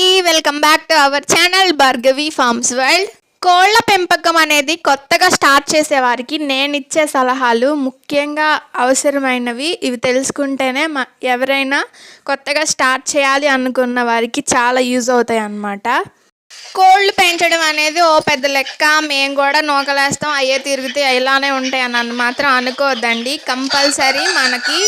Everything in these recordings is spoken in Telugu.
అందరికీ welcome back to our channel Bhargavi farms world కోళ్ళ పెంపకం అనేది కొత్తగా స్టార్ట్ చేసే వారికి నేను ఇచ్చే సలహాలు ముఖ్యంగా అవసరమైనవి. ఇవి తెలుసుకుంటేనే మ ఎవరైనా కొత్తగా స్టార్ట్ చేయాలి అనుకున్న వారికి చాలా యూజ్ అవుతాయి అన్నమాట. కోళ్ళు పెంచడం అనేది ఓ పెద్ద లెక్క. మేము కూడా నూకలేస్తాం. అయ్యే తిరిగితే ఇలానే ఉంటాయి అని మాత్రం అనుకోవద్దండి. కంపల్సరీ మనకి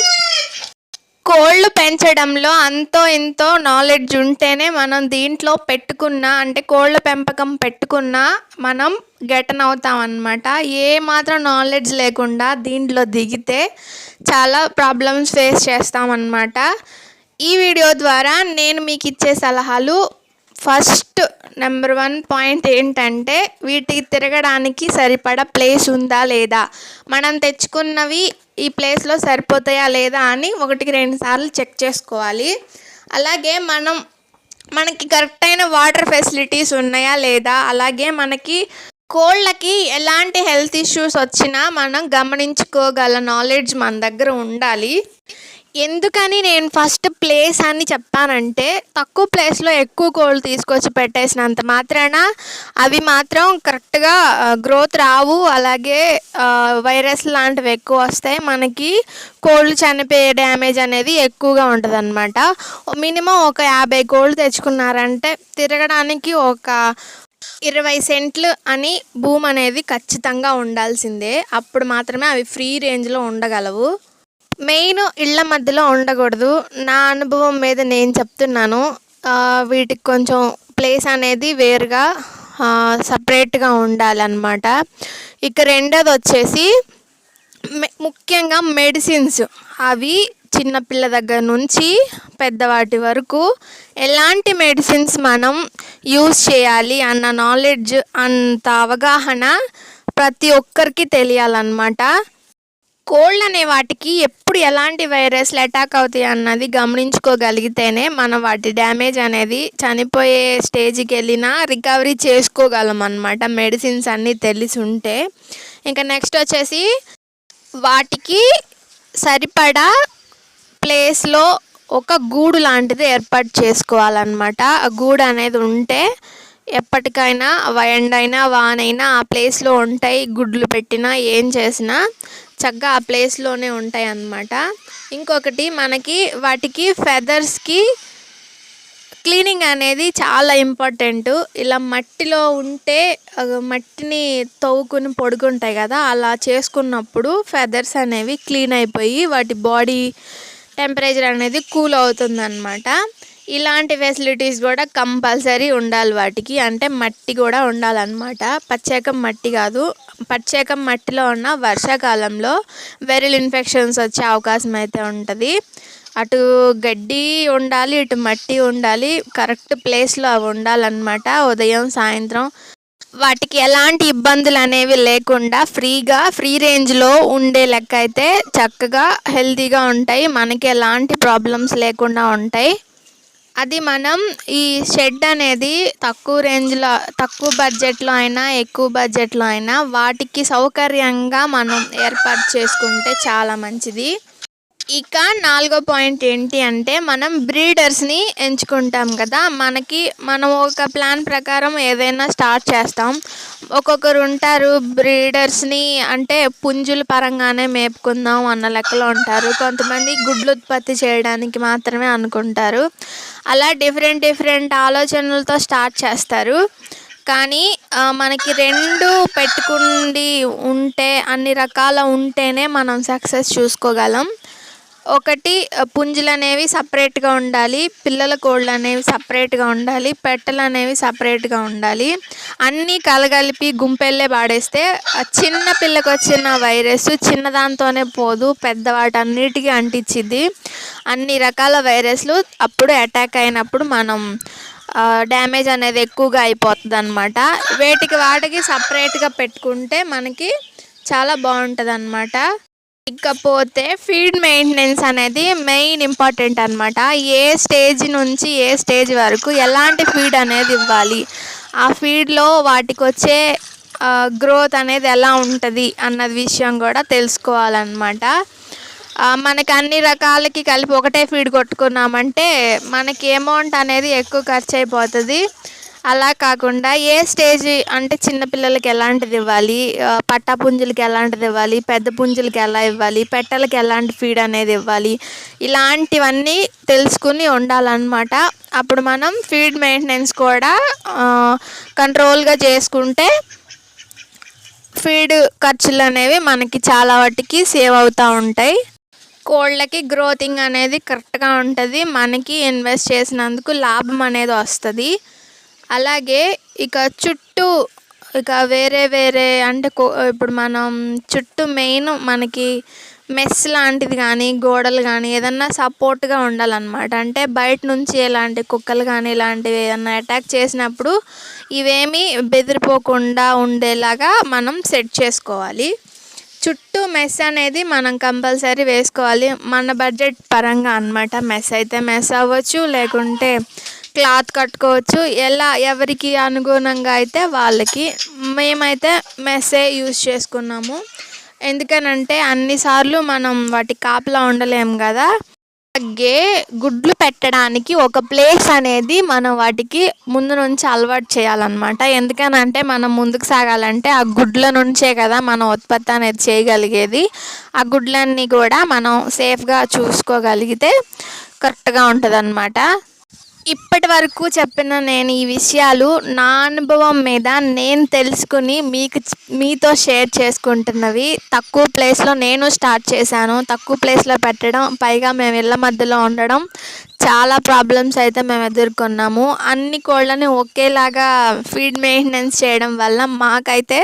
కోళ్ళు పెంచడంలో అంతో ఇంతో నాలెడ్జ్ ఉంటేనే మనం దీంట్లో పెట్టుకున్న అంటే కోళ్ళ పెంపకం పెట్టుకున్న మనం గెటన్ అవుతాం అనమాట ఏ మాత్రం నాలెడ్జ్ లేకుండా దీంట్లో దిగితే చాలా ప్రాబ్లమ్స్ ఫేస్ చేస్తామన్నమాట. ఈ వీడియో ద్వారా నేను మీకు ఇచ్చే సలహాలు ఫస్ట్ నెంబర్ వన్ పాయింట్ ఏంటంటే వీటికి తిరగడానికి సరిపడా ప్లేస్ ఉందా లేదా? మనం తెచ్చుకున్నవి ఈ ప్లేస్లో సరిపోతాయా లేదా అని ఒకటికి రెండు సార్లు చెక్ చేసుకోవాలి. అలాగే మనం మనకి కరెక్ట్ అయిన వాటర్ ఫెసిలిటీస్ ఉన్నాయా లేదా? అలాగే మనకి కోళ్ళకి ఎలాంటి హెల్త్ ఇష్యూస్ వచ్చినా మనం గమనించుకోగల నాలెడ్జ్ మన దగ్గర ఉండాలి. ఎందుకని నేను ఫస్ట్ ప్లేస్ అని చెప్పానంటే తక్కువ ప్లేస్లో ఎక్కువ కోళ్ళు తీసుకొచ్చి పెట్టేసినంత మాత్రాన అవి మాత్రం కరెక్ట్గా గ్రోత్ రావు. అలాగే వైరస్ లాంటివి ఎక్కువ వస్తాయి. మనకి కోళ్ళు చనిపోయే డ్యామేజ్ అనేది ఎక్కువగా ఉంటుంది అనమాట మినిమం ఒక యాభై కోళ్ళు తెచ్చుకున్నారంటే తిరగడానికి ఒక ఇరవై సెంట్లు అని భూమి అనేది ఖచ్చితంగా ఉండాల్సిందే. అప్పుడు మాత్రమే అవి ఫ్రీ రేంజ్లో ఉండగలవు. మెయిన్ ఇళ్ళ మధ్యలో ఉండకూడదు. నా అనుభవం మీద నేను చెప్తున్నాను. వీటికి కొంచెం ప్లేస్ అనేది వేరుగా సపరేట్గా ఉండాలన్నమాట. ఇక రెండోది వచ్చేసి ముఖ్యంగా మెడిసిన్స్. అవి చిన్నపిల్ల దగ్గర నుంచి పెద్దవాటి వరకు ఎలాంటి మెడిసిన్స్ మనం యూజ్ చేయాలి అన్న నాలెడ్జ్ అంత అవగాహన ప్రతి ఒక్కరికి తెలియాలన్నమాట. కోల్డ్ అనే వాటికి ఎప్పుడు ఎలాంటి వైరస్లు అటాక్ అవుతాయి అన్నది గమనించుకోగలిగితేనే మనం వాటి డ్యామేజ్ అనేది చనిపోయే స్టేజ్కి వెళ్ళినా రికవరీ చేసుకోగలం అన్నమాట మెడిసిన్స్ అన్నీ తెలిసి ఉంటే. ఇంకా నెక్స్ట్ వచ్చేసి వాటికి సరిపడా ప్లేస్లో ఒక గూడు లాంటిది ఏర్పాటు చేసుకోవాలన్నమాట. ఆ గూడు అనేది ఉంటే ఎప్పటికైనా వ- ఎండైనా వానైనా ఆ ప్లేస్లో ఉంటాయి. గుడ్లు పెట్టినా ఏం చేసినా చక్కగా ఆ ప్లేస్లోనే ఉంటాయి అన్నమాట ఇంకొకటి మనకి వాటికి ఫెదర్స్కి క్లీనింగ్ అనేది చాలా ఇంపార్టెంట్ ఇలా మట్టిలో ఉంటే మట్టిని తవ్వుకుని పొడుగుంటాయి కదా అలా చేసుకున్నప్పుడు ఫెదర్స్ అనేవి క్లీన్ అయిపోయి వాటి బాడీ టెంపరేచర్ అనేది కూల్ అవుతుందన్నమాట. ఇలాంటి ఫెసిలిటీస్ కూడా కంపల్సరీ ఉండాలి వాటికి. అంటే మట్టి కూడా ఉండాలన్నమాట. పచ్చేకం మట్టి కాదు. పచ్చేకం మట్టిలో ఉన్న వర్షాకాలంలో వెరిల్ ఇన్ఫెక్షన్స్ వచ్చే అవకాశం అయితే ఉంటుంది. అటు గడ్డి ఉండాలి ఇటు మట్టి ఉండాలి. కరెక్ట్ ప్లేస్లో అవి ఉండాలన్నమాట. ఉదయం సాయంత్రం. వాటికి ఎలాంటి ఇబ్బందులు అనేవి లేకుండా ఫ్రీగా ఫ్రీ రేంజ్లో ఉండే లెక్క అయితే చక్కగా హెల్తీగా ఉంటాయి. మనకి ఎలాంటి ప్రాబ్లమ్స్ లేకుండా ఉంటాయి. అది మనం ఈ షెడ్ అనేది తక్కువ రేంజ్లో తక్కువ బడ్జెట్లో అయినా ఎక్కువ బడ్జెట్లో అయినా వాటికి సౌకర్యంగా మనం ఏర్పాటు చేసుకుంటే చాలా మంచిది. ఇక నాలుగో పాయింట్ ఏంటి అంటే మనం బ్రీడర్స్ని ఎంచుకుంటాం కదా. మనకి మనం ఒక ప్లాన్ ప్రకారం ఏదైనా స్టార్ట్ చేస్తాం. ఒక్కొక్కరు ఉంటారు బ్రీడర్స్ని అంటే పుంజుల పరంగానే మేపుకుందాం అన్న లెక్కలో ఉంటారు. కొంతమంది గుడ్లు ఉత్పత్తి చేయడానికి మాత్రమే అనుకుంటారు. అలా డిఫరెంట్ డిఫరెంట్ ఆలోచనలతో స్టార్ట్ చేస్తారు. కానీ మనకి రెండు పెట్టుకుండి ఉంటే అన్ని రకాల ఉంటేనే మనం సక్సెస్ చూసుకోగలం. ఒకటి పుంజులు అనేవి సపరేట్గా ఉండాలి పిల్లల కోళ్ళు అనేవి సపరేట్గా ఉండాలి పెట్టలు అనేవి సపరేట్గా ఉండాలి. అన్నీ కలగలిపి గుంపెళ్ళే పాడేస్తే చిన్న పిల్లకు వచ్చిన వైరస్ చిన్నదాంతోనే పోదు పెద్ద వాటన్నిటికీ అంటించిద్ది అన్ని రకాల వైరస్లు అప్పుడు అటాక్ అయినప్పుడు మనం డ్యామేజ్ అనేది ఎక్కువగా అయిపోతుంది అనమాట వేటికి వాటికి సపరేట్గా పెట్టుకుంటే మనకి చాలా బాగుంటుంది అనమాట ఇకపోతే ఫీడ్ మెయింటెనెన్స్ అనేది మెయిన్ ఇంపార్టెంట్ అనమాట ఏ స్టేజ్ నుంచి ఏ స్టేజ్ వరకు ఎలాంటి ఫీడ్ అనేది ఇవ్వాలి? ఆ ఫీడ్లో వాటికి వచ్చే గ్రోత్ అనేది ఎలా ఉంటుంది అన్న విషయం కూడా తెలుసుకోవాలన్నమాట. మనకి అన్ని రకాలకి కలిపి ఒకటే ఫీడ్ కొట్టుకున్నామంటే మనకి అమౌంట్ అనేది ఎక్కువ ఖర్చు అయిపోతుంది అలా కాకుండా ఏ స్టేజ్ అంటే చిన్నపిల్లలకి ఎలాంటిది ఇవ్వాలి? పట్టా పుంజులకి ఎలాంటిది ఇవ్వాలి? పెద్ద పుంజులకి ఎలా ఇవ్వాలి? పెట్టలకి ఎలాంటి ఫీడ్ అనేది ఇవ్వాలి? ఇలాంటివన్నీ తెలుసుకుని ఉండాలన్నమాట. అప్పుడు మనం ఫీడ్ మెయింటెనెన్స్ కూడా కంట్రోల్గా చేసుకుంటే ఫీడ్ ఖర్చులు అనేవి మనకి చాలా వాటికి సేవ్ అవుతూ ఉంటాయి. కోళ్ళకి గ్రోతింగ్ అనేది కరెక్ట్గా ఉంటుంది. మనకి ఇన్వెస్ట్ చేసినందుకు లాభం అనేది వస్తుంది. అలాగే ఇక చుట్టూ ఇక వేరే వేరే అంటే కో- ఇప్పుడు మనం చుట్టూ మెయిన్ మనకి మెస్ లాంటిది కానీ గోడలు కానీ ఏదన్నా సపోర్ట్గా ఉండాలన్నమాట. అంటే బయట నుంచి ఎలాంటి కుక్కలు కానీ ఇలాంటివి ఏదన్నా అటాక్ చేసినప్పుడు ఇవేమీ బెదిరిపోకుండా ఉండేలాగా మనం సెట్ చేసుకోవాలి. చుట్టూ మెస్ అనేది మనం కంపల్సరీ వేసుకోవాలి. మన బడ్జెట్ పరంగా అన్నమాట మెస్. అయితే మెస్ అవ్వచ్చు లేకుంటే క్లాత్ కట్టుకోవచ్చు. ఎలా ఎవరికి అనుగుణంగా అయితే వాళ్ళకి. మేమైతే మెస్సే యూజ్ చేసుకున్నాము. ఎందుకనంటే అన్నిసార్లు మనం వాటి కాపలా ఉండలేము కదా. అలాగే గుడ్లు పెట్టడానికి ఒక ప్లేస్ అనేది మనం వాటికి ముందు నుంచి అలవాటు చేయాలన్నమాట. ఎందుకనంటే మనం ముందుకు సాగాలంటే ఆ గుడ్ల నుంచే కదా మనం ఉత్పత్తి అనేది చేయగలిగేది. ఆ గుడ్లన్నీ కూడా మనం సేఫ్గా చూసుకోగలిగితే కరెక్ట్గా ఉంటుంది ఇప్పటి వరకు చెప్పిన నేను ఈ విషయాలు నా అనుభవం మీద నేను తెలుసుకుని మీకు మీతో షేర్ చేసుకుంటున్నవి. తక్కువ ప్లేస్లో నేను స్టార్ట్ చేశాను. తక్కువ ప్లేస్లో పెట్టడం పైగా మేము ఇళ్ళ మధ్యలో ఉండడం చాలా ప్రాబ్లమ్స్ అయితే మేము ఎదుర్కొన్నాము. అన్ని కోళ్ళని ఒకేలాగా ఫీడ్ మెయింటెనెన్స్ చేయడం వల్ల మాకైతే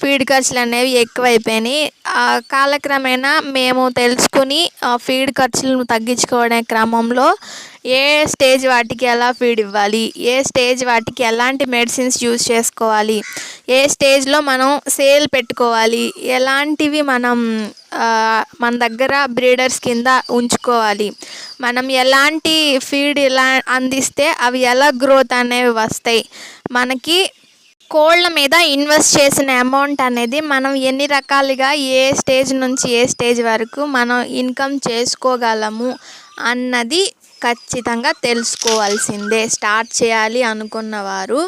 ఫీడ్ ఖర్చులు అనేవి ఎక్కువైపోయినాయి. ఆ కాలక్రమేణా మేము తెలుసుకుని ఆ ఫీడ్ ఖర్చులను తగ్గించుకోవడం క్రమంలో ఏ స్టేజ్ వాటికి ఎలా ఫీడ్ ఇవ్వాలి? ఏ స్టేజ్ వాటికి ఎలాంటి మెడిసిన్స్ యూజ్ చేసుకోవాలి? ఏ స్టేజ్లో మనం సేల్ పెట్టుకోవాలి? ఎలాంటివి మనం మన దగ్గర బ్రీడర్స్ కింద ఉంచుకోవాలి. మనం ఎలాంటి ఫీడ్ ఎలా అందిస్తే అవి ఎలా గ్రోత్ అనేవి వస్తాయి. మనకి కోళ్ళ మీద ఇన్వెస్ట్ చేసిన అమౌంట్ అనేది మనం ఎన్ని రకాలుగా ఏ స్టేజ్ నుంచి ఏ స్టేజ్ వరకు మనం ఇన్కమ్ చేసుకోగలము అన్నది ఖచ్చితంగా తెలుసుకోవాల్సిందే. స్టార్ట్ చేయాలి అనుకున్నవారు.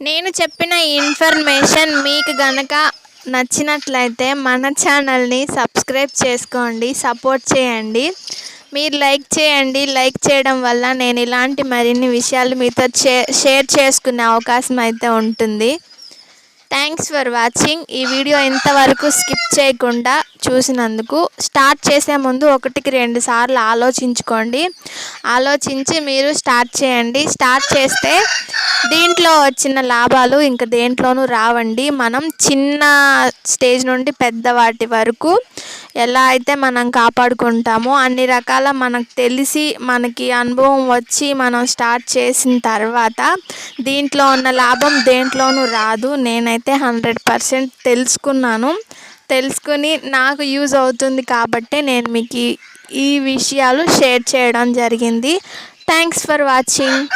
నేను చెప్పిన ఇన్ఫర్మేషన్ మీకు గనక నచ్చినట్లయితే మన ఛానల్ని సబ్స్క్రైబ్ చేసుకోండి సపోర్ట్ చేయండి. మీరు లైక్ చేయండి లైక్ చేయడం వల్ల నేను ఇలాంటి మరిన్ని విషయాలు మీతో షేర్ చేసుకునే అవకాశం అయితే ఉంటుంది. థ్యాంక్స్ ఫర్ వాచింగ్ ఈ వీడియో ఇంతవరకు స్కిప్ చేయకుండా చూసినందుకు స్టార్ట్ చేసే ముందు ఒకటికి రెండు సార్లు ఆలోచించుకోండి. ఆలోచించి మీరు స్టార్ట్ చేయండి. స్టార్ట్ చేస్తే దీంట్లో వచ్చిన లాభాలు ఇంకా దేంట్లోనూ రావండి. మనం చిన్న స్టేజ్ నుండి పెద్ద వాటి వరకు ఎలా అయితే మనం కాపాడుకుంటామో అన్ని రకాల మనకు తెలిసి మనకి అనుభవం వచ్చి మనం స్టార్ట్ చేసిన తర్వాత దీంట్లో ఉన్న లాభం దేంట్లోనూ రాదు. నేనైతే హండ్రెడ్ పర్సెంట్ తెలుసుకున్నాను. తెలుసుకుని నాకు యూజ్ అవుతుంది కాబట్టి నేను మీకు ఈ- ఈ విషయాలు షేర్ చేయడం జరిగింది. Thanks for watching.